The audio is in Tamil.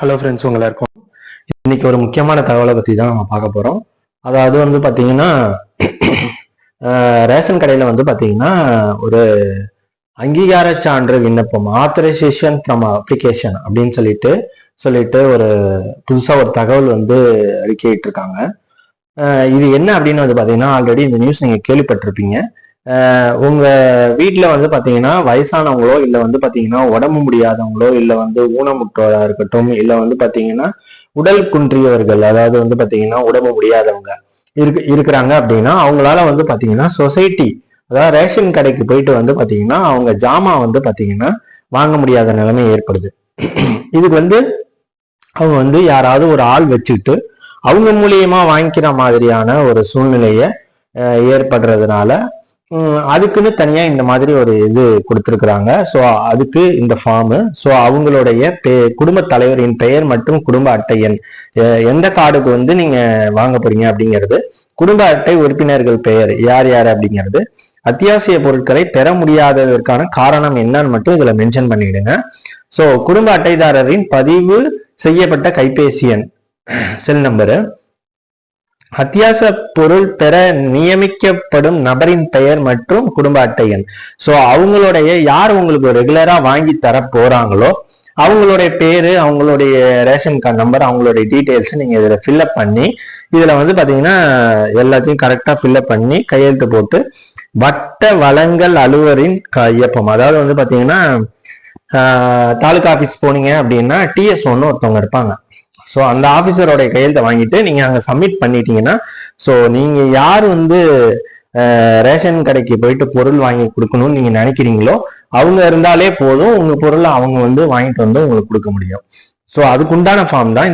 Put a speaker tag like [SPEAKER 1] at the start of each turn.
[SPEAKER 1] ஹலோ ஃப்ரெண்ட்ஸ் உங்க இருக்கும் இன்னைக்கு ஒரு முக்கியமான தகவலை பற்றி தான் நம்ம பார்க்க போகிறோம் அதாவது வந்து பார்த்தீங்கன்னா ரேஷன் கடையில் வந்து பார்த்தீங்கன்னா ஒரு அங்கீகார சான்று விண்ணப்பம் ஆத்தரைசேஷன் ஃப்ரம் அப்ளிகேஷன் அப்படின்னு சொல்லிட்டு சொல்லிட்டு ஒரு புதுசாக ஒரு தகவல் வந்து அறிக்கையிட்டு இருக்காங்க இது என்ன அப்படின்னு வந்து பார்த்தீங்கன்னா ஆல்ரெடி இந்த நியூஸ் நீங்கள் கேள்விப்பட்டிருப்பீங்க. உங்கள் உங்க வீட்டில் வந்து பார்த்தீங்கன்னா வயசானவங்களோ இல்லை வந்து பார்த்தீங்கன்னா உடம்பு முடியாதவங்களோ இல்லை வந்து ஊனமுற்றோராக இருக்கட்டும் இல்லை வந்து பார்த்தீங்கன்னா உடல் குன்றியவர்கள் அதாவது வந்து பார்த்தீங்கன்னா உடம்பு முடியாதவங்க இருக்கு இருக்கிறாங்க அப்படின்னா அவங்களால வந்து பார்த்தீங்கன்னா சொசைட்டி அதாவது ரேஷன் கடைக்கு போயிட்டு வந்து பார்த்தீங்கன்னா அவங்க ஜாமான் வந்து பார்த்தீங்கன்னா வாங்க முடியாத நிலைமை ஏற்படுது. இதுக்கு வந்து அவங்க வந்து யாராவது ஒரு ஆள் வச்சுக்கிட்டு அவங்க மூலியமா வாங்கிக்கிற மாதிரியான ஒரு சூழ்நிலையை ஏற்படுறதுனால அதுக்குன்னு தனியா இந்த மாதிரி ஒரு இது கொடுத்துருக்குறாங்க. ஸோ அதுக்கு இந்த ஃபார்மு ஸோ அவங்களுடைய பே குடும்ப தலைவரின் பெயர் மற்றும் குடும்ப அட்டை எண். எந்த கார்டுக்கு வந்து நீங்க வாங்க போறீங்க அப்படிங்கிறது குடும்ப அட்டை உறுப்பினர்கள் பெயர் யார் யார் அப்படிங்கிறது அத்தியாவசிய பொருட்களை பெற முடியாததற்கான காரணம் என்னன்னு மட்டும் இதுல மென்ஷன் பண்ணிடுங்க. ஸோ குடும்ப அட்டைதாரரின் பதிவு செய்யப்பட்ட கைபேசி எண் செல் நம்பரு அத்தியாவசிய பொருள் பெற நியமிக்கப்படும் நபரின் பெயர் மற்றும் குடும்ப அட்டை எண். ஸோ அவங்களுடைய யார் உங்களுக்கு ரெகுலரா வாங்கி தர போறாங்களோ அவங்களுடைய பேரு அவங்களுடைய ரேஷன் கார்டு நம்பர் அவங்களுடைய டீட்டெயில்ஸ் நீங்க இதுல ஃபில்அப் பண்ணி இதுல வந்து பாத்தீங்கன்னா எல்லாத்தையும் கரெக்டா ஃபில்அப் பண்ணி கையெழுத்து போட்டு வட்ட வளங்கள் அலுவலரின் கையொப்பம் அதாவது வந்து பாத்தீங்கன்னா தாலுகா ஆபீஸ் போனீங்க அப்படின்னா டிஎஸ் ஒன்னு ஒருத்தவங்க இருப்பாங்க. ஸோ அந்த ஆஃபீஸரோடைய கையெழுத்தை வாங்கிட்டு நீங்கள் அங்கே சப்மிட் பண்ணிட்டீங்கன்னா ஸோ நீங்கள் யார் வந்து ரேஷன் கடைக்கு போயிட்டு பொருள் வாங்கி கொடுக்கணும்னு நீங்கள் நினைக்கிறீங்களோ அவங்க இருந்தாலே போதும். உங்கள் பொருளை அவங்க வந்து வாங்கிட்டு வந்து உங்களுக்கு கொடுக்க முடியும். ஸோ அதுக்குண்டான ஃபார்ம் தான்